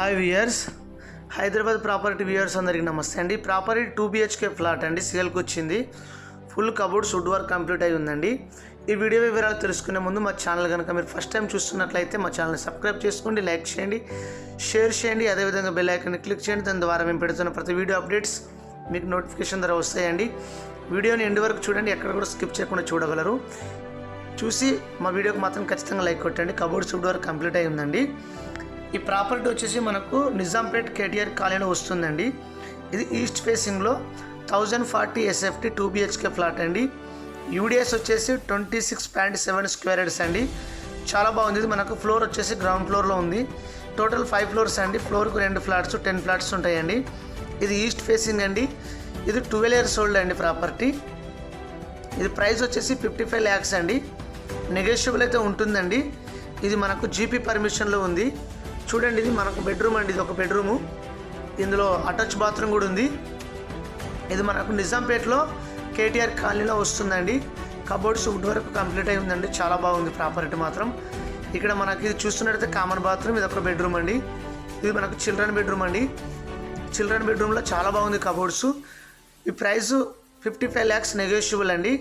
Hi viewers Hyderabad property viewers అందరికీ నమస్తే అండి. ప్రాపర్టీ టూ బిహెచ్కే ఫ్లాట్ అండి. సేల్కి వచ్చింది. Full cupboard wood work complete అయి ఉందండి. ఈ వీడియో వివరాలు తెలుసుకునే ముందు మా ఛానల్ కనుక మీరు ఫస్ట్ టైం చూస్తున్నట్లయితే మా ఛానల్ని సబ్స్క్రైబ్ చేసుకోండి లైక్ చేయండి షేర్ చేయండి. అదేవిధంగా బెల్ ఐకాన్ని క్లిక్ చేయండి. దాని ద్వారా మేము పెడుతున్న ప్రతి వీడియో అప్డేట్స్ మీకు నోటిఫికేషన్ ద్వారా వస్తాయండి. వీడియోని ఎండ్ వరకు చూడండి. ఎక్కడ కూడా స్కిప్ చేయకుండా చూడగలరు. చూసి మా వీడియోకి మాత్రం ఖచ్చితంగా లైక్ కొట్టండి. కబోర్డ్ వుడ్ వర్క్ కంప్లీట్ అయి ఉందండి. ఈ ప్రాపర్టీ వచ్చేసి మనకు నిజాంపేట్ కేటీఆర్ కాలనీలో వస్తుందండి. ఇది ఈస్ట్ ఫేసింగ్లో thousand forty SFT two BHK flat అండి. యూడిఎస్ వచ్చేసి twenty six point seven square yards అండి. చాలా బాగుంది. ఇది మనకు ఫ్లోర్ వచ్చేసి గ్రౌండ్ ఫ్లోర్లో ఉంది. టోటల్ ఫైవ్ ఫ్లోర్స్ అండి. ఫ్లోర్కు రెండు ఫ్లాట్స్ టెన్ ఫ్లాట్స్ ఉంటాయండి. ఇది ఈస్ట్ ఫేసింగ్ అండి. ఇది ట్వెల్వ్ ఇయర్స్ ఓల్డ్ అండి ప్రాపర్టీ. ఇది ప్రైస్ వచ్చేసి ఫిఫ్టీ ఫైవ్ ల్యాక్స్ అండి. నెగోషియబుల్ అయితే ఉంటుందండి. ఇది మనకు జీపీ పర్మిషన్లో ఉంది. చూడండి ఇది మనకు బెడ్రూమ్ అండి ఇది ఒక బెడ్రూము ఇందులో అటాచ్ బాత్రూమ్ కూడా ఉంది. ఇది మనకు నిజాంపేటలో కేటీఆర్ కాలనీలో వస్తుందండి. కబోర్డ్స్ వుడ్ వరకు కంప్లీట్ అయి ఉందండి. చాలా బాగుంది ప్రాపర్టీ మాత్రం. ఇక్కడ మనకి ఇది చూస్తున్నట్టయితే కామన్ బాత్రూమ్ ఇది ఒక బెడ్రూమ్ అండి. ఇది మనకు చిల్డ్రన్ బెడ్రూమ్ అండి. చిల్డ్రన్ బెడ్రూమ్లో చాలా బాగుంది కబోర్డ్స్ ఈ price fifty five lakhs negotiable అండి.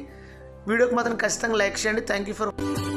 వీడియోకి మాత్రం ఖచ్చితంగా లైక్ చేయండి. Thank you for